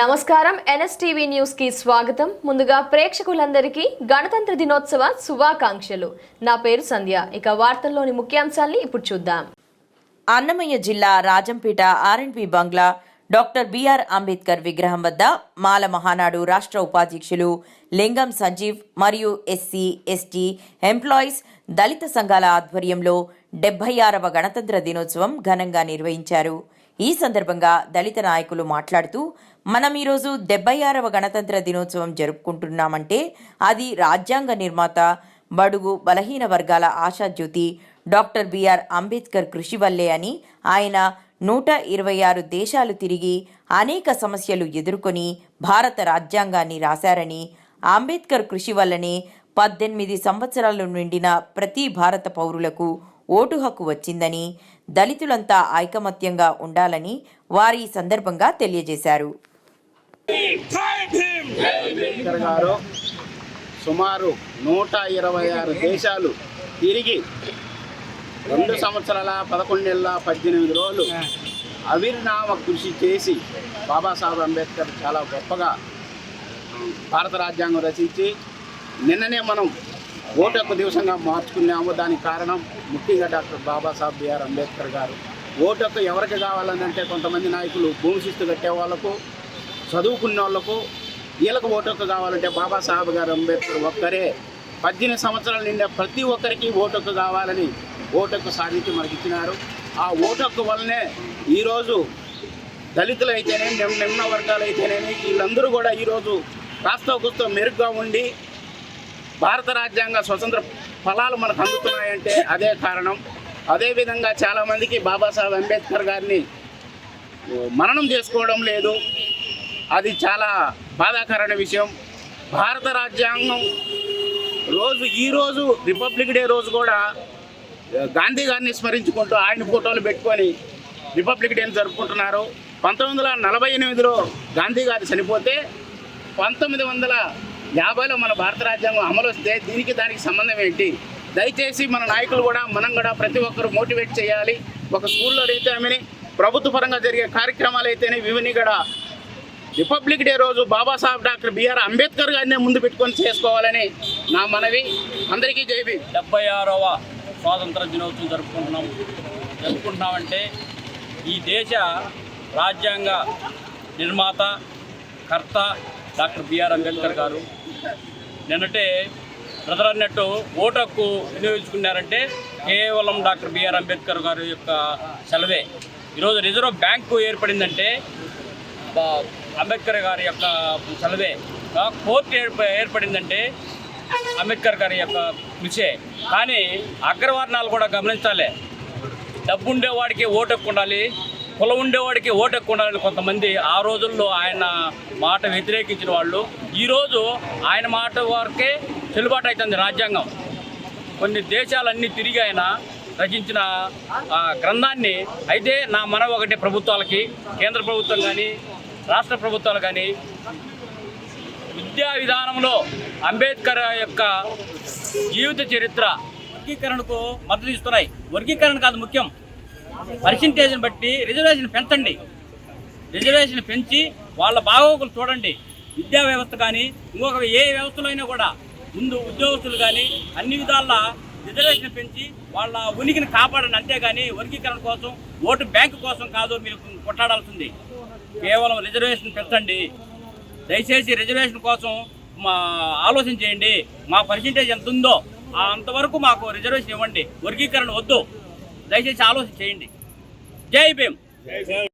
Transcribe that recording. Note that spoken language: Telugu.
నమస్కారం. ఎన్ఎస్టీవీ న్యూస్కి స్వాగతం. ముందుగా ప్రేక్షకులందరికీ గణతంత్ర దినోత్సవ శుభాకాంక్షలు. నా పేరు సంధ్య. ఇక వార్తల్లోని ముఖ్యాంశాల్ని ఇప్పుడు చూద్దాం. అన్నమయ్య జిల్లా రాజంపేట ఆర్ఎండ్బి బంగ్లా డాక్టర్ బిఆర్ అంబేద్కర్ విగ్రహం వద్ద మాల మహానాడు రాష్ట్ర ఉపాధ్యక్షులు లింగం సంజీవ్ మరియు ఎస్సీ ఎస్టీ ఎంప్లాయీస్ దళిత సంఘాల ఆధ్వర్యంలో డెబ్బై ఆరవ గణతంత్ర దినోత్సవం ఘనంగా నిర్వహించారు. ఈ సందర్భంగా దళిత నాయకులు మాట్లాడుతూ మనం ఈరోజు డెబ్బై ఆరవ గణతంత్ర దినోత్సవం జరుపుకుంటున్నామంటే అది రాజ్యాంగ నిర్మాత బడుగు బలహీన వర్గాల ఆశాజ్యోతి డాక్టర్ బిఆర్ అంబేద్కర్ కృషి వల్లే అని ఆయన నూట ఇరవై ఆరు దేశాలు తిరిగి అనేక సమస్యలు ఎదుర్కొని భారత రాజ్యాంగాన్ని రాశారని అంబేద్కర్ కృషి వల్లనే పద్దెనిమిది సంవత్సరాలు నిండిన ప్రతి భారత పౌరులకు ఓటు హక్కు వచ్చిందని దళితులంతా ఐకమత్యంగా ఉండాలని వారి ఈ సందర్భంగా తెలియజేశారు. గారు సుమారు నూట ఇరవై ఆరు దేశాలు తిరిగి రెండు సంవత్సరాల పదకొండు నెలల పద్దెనిమిది రోజులు అవిర్నామ కృషి చేసి బాబాసాహెబ్ అంబేద్కర్ చాలా గొప్పగా భారత రాజ్యాంగం రచించి నిన్ననే మనం ఓటు హక్కు దివసంగా మార్చుకున్నాము. దానికి కారణం ముఖ్యంగా డాక్టర్ బాబాసాహెబ్ బిఆర్ అంబేద్కర్ గారు. ఓటు హక్కు ఎవరికి కావాలని అంటే కొంతమంది నాయకులు భూమి శిస్తు కట్టే వాళ్ళకు చదువుకున్న వాళ్ళకు వీళ్ళకు ఓటు హక్కు కావాలంటే బాబాసాహెబ్ గారు అంబేద్కర్ ఒక్కరే. పద్దెనిమిది సంవత్సరాల నిండా ప్రతి ఒక్కరికి ఓటు హక్కు కావాలని ఓటు హక్కు సాధించి మనకి ఇచ్చినారు ఆ ఓటు హక్కు వల్లనే ఈరోజు దళితులు అయితేనే నిమ్- నిమ్న వర్గాలు అయితేనేమి వీళ్ళందరూ కూడా ఈరోజు కాస్త కూస్తో మెరుగ్గా ఉండి భారత రాజ్యాంగ స్వతంత్ర ఫలాలు మనకు అందుతున్నాయంటే అదే కారణం. అదేవిధంగా చాలామందికి బాబాసాహెబ్ అంబేద్కర్ గారిని మరణం మననం చేసుకోవడం లేదు. అది చాలా బాధాకరమైన విషయం. భారత రాజ్యాంగం రోజు ఈ రోజు రిపబ్లిక్ డే రోజు కూడా గాంధీ గారిని స్మరించుకుంటూ ఆయన ఫోటోలు పెట్టుకొని రిపబ్లిక్ డేని జరుపుకుంటున్నారు. పంతొమ్మిది వందల నలభై ఎనిమిదిలో గాంధీ గారు చనిపోతే పంతొమ్మిది వందల యాభైలో మన భారత రాజ్యాంగం అమలు వస్తే దీనికి దానికి సంబంధం ఏంటి? దయచేసి మన నాయకులు కూడా మనం కూడా ప్రతి ఒక్కరు మోటివేట్ చేయాలి. ఒక స్కూల్లో అయితే ఆమెని ప్రభుత్వ పరంగా జరిగే కార్యక్రమాలు అయితేనే ఇవన్నీ కూడా రిపబ్లిక్ డే రోజు బాబాసాహెబ్ డాక్టర్ బిఆర్ అంబేద్కర్ గారినే ముందు పెట్టుకొని చేసుకోవాలని నా మనవి. అందరికీ జైబీ డెబ్బై ఆరవ స్వాతంత్ర దినోత్సవం జరుపుకుంటున్నాం. జరుపుకుంటున్నామంటే ఈ దేశ రాజ్యాంగ నిర్మాత కర్త డాక్టర్ బిఆర్ అంబేద్కర్ గారు. నిన్నటే బ్రదర్ అన్నట్టు ఓటు హక్కు వినియోగించుకున్నారంటే కేవలం డాక్టర్ బిఆర్ అంబేద్కర్ గారి యొక్క సెలవే. ఈరోజు రిజర్వ్ బ్యాంకు ఏర్పడిందంటే అంబేద్కర్ గారి యొక్క సెలవే. కోర్టు ఏర్ప ఏర్పడిందంటే అంబేద్కర్ గారి యొక్క కృషే. కానీ అగ్రవర్ణాలు కూడా గమనించాలి. డబ్బు ఉండేవాడికి ఓటు హక్కు ఉండాలి. కులం ఉండేవాడికి ఓటు ఉండాలని కొంతమంది ఆ రోజుల్లో ఆయన మాట వ్యతిరేకించిన వాళ్ళు. ఈరోజు ఆయన మాట వరకే చెల్లుబాటు అవుతుంది రాజ్యాంగం. కొన్ని దేశాలన్నీ తిరిగి ఆయన రచించిన గ్రంథాన్ని అయితే నా మనం ఒకటి ప్రభుత్వాలకి కేంద్ర ప్రభుత్వం కానీ రాష్ట్ర ప్రభుత్వాలు కానీ విద్యా విధానంలో అంబేద్కర్ యొక్క జీవిత చరిత్ర వర్గీకరణకు మద్దతు ఇస్తున్నాయి. వర్గీకరణ కాదు ముఖ్యం. పర్సంటేజ్ని బట్టి రిజర్వేషన్ పెంచండి. రిజర్వేషన్ పెంచి వాళ్ళ బాగోగులు చూడండి. విద్యా వ్యవస్థ కానీ ఇంకొక ఏ వ్యవస్థలో అయినా కూడా ముందు ఉద్యోగస్తులు కానీ అన్ని విధాల రిజర్వేషన్ పెంచి వాళ్ళ ఉనికిని కాపాడండి. అంతేగాని వర్గీకరణ కోసం ఓటు బ్యాంకు కోసం కాదు మీరు కొట్లాడాల్సింది. కేవలం రిజర్వేషన్ పెంచండి. దయచేసి రిజర్వేషన్ కోసం మా ఆలోచన చేయండి. మా పర్సంటేజ్ ఎంత ఉందో అంతవరకు మాకు రిజర్వేషన్ ఇవ్వండి. వర్గీకరణ వద్దు. దయచేసి ఆలోచన చేయండి. జై భీమ్.